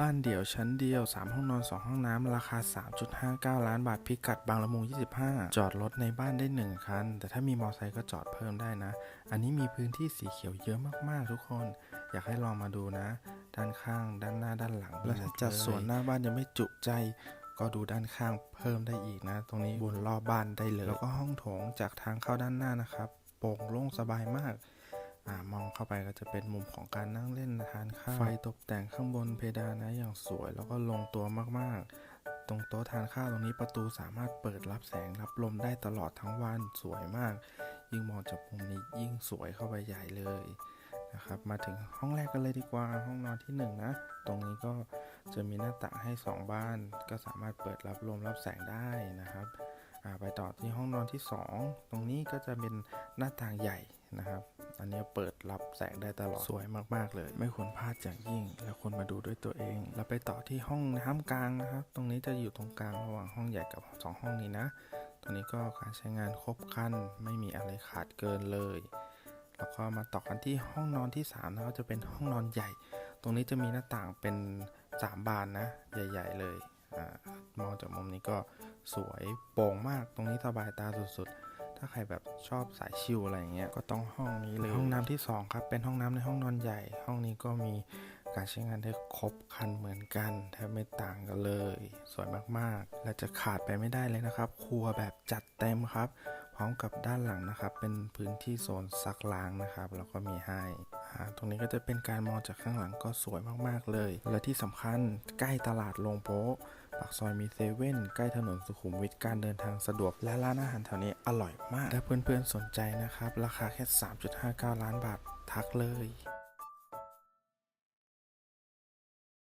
บ้านเดี่ยวชั้นเดียว 3 ห้องนอน 2 ห้องน้ำ ราคา 3.59 ล้านบาทพิกัดบางละมุง 25 จอดรถในบ้านได้ 1 คัน แต่ถ้ามีมอเตอร์ไซค์ก็จอดเพิ่มได้นะ อันนี้มีพื้นที่สีเขียวเยอะมากๆทุกคน อยากให้ลองมาดูนะ ด้านข้าง ด้านหน้าด้านหลังและถ้าจัดสวนหน้าบ้านยังไม่จุใจก็ดูด้านข้างเพิ่มได้อีกนะ ตรงนี้บนรอบบ้านได้เลย แล้วก็ห้องโถงจากทางเข้าด้านหน้านะครับ โปร่งโล่งสบายมาก มองเข้าไปก็จะเป็นมุมของการนั่งเล่นทานข้าวไฟตกแต่งข้างบนเพดานนะอย่างสวยแล้วก็ลงตัวมากๆ ตรงโต๊ะทานข้าวตรงนี้ประตูสามารถเปิดรับแสงรับลมได้ตลอดทั้งวันสวยมาก ยิ่งมองจากมุมนี้ยิ่งสวยเข้าไปใหญ่เลยนะครับมาถึงห้องแรกกันเลยดีกว่าห้องนอนที่หนึ่งนะตรงนี้ก็จะมีหน้าต่างให้สองบาน ก็สามารถเปิดรับลมรับแสงได้นะครับไปต่อที่ห้องนอนที่ 2 ตรงนี้ก็จะเป็นหน้าต่างใหญ่นะครับ อันนี้เปิดรับแสงได้ตลอดสวยมากๆเลย ไม่ควรพลาดอย่างยิ่ง แล้วควรมาดูด้วยตัวเอง แล้วไปต่อที่ห้องน้ำกลางนะครับ ตรงนี้จะอยู่ตรงกลางระหว่างห้องใหญ่กับ 2 ห้องนี้นะ ตรงนี้ก็การใช้งานครบครันไม่มีอะไรขาดเกินเลย แล้วก็มาต่อกันที่ห้องนอนที่3นะครับจะเป็นห้องนอนใหญ่ ตรงนี้จะมีหน้าต่างเป็น 3 บานนะ ใหญ่ ๆ เลยอามองจากมุมนี้ก็สวยโปร่งมาก ตรงนี้สบายตาสุดๆ ถ้าใครแบบชอบสายชิลอะไรอย่างเงี้ยก็ต้องห้องนี้เลยห้องน้ำที่ 2 ครับ เป็นห้องน้ำในห้องนอนใหญ่ ห้องนี้ก็มีการใช้งานได้ครบครันเหมือนกันแทบไม่ต่างกันเลย สวยมากๆ และจะขาดไปไม่ได้เลยนะครับ ครัวแบบจัดเต็มครับ พร้อมกับด้านหลังนะครับ เป็นพื้นที่โซนซักล้างนะครับ แล้วก็มีให้อ่าตรงนี้ก็จะเป็นการมองจากข้างหลังก็สวยมากๆเลย และที่สำคัญใกล้ตลาดโรงโป๊ะ ปากซอยมีเซเว่นใกล้ถนนสุขุมวิทการเดินทางสะดวก และร้านอาหารแถวนี้อร่อยมาก ถ้าเพื่อนๆสนใจนะครับ ราคาแค่ 3.59 ล้านบาททักเลย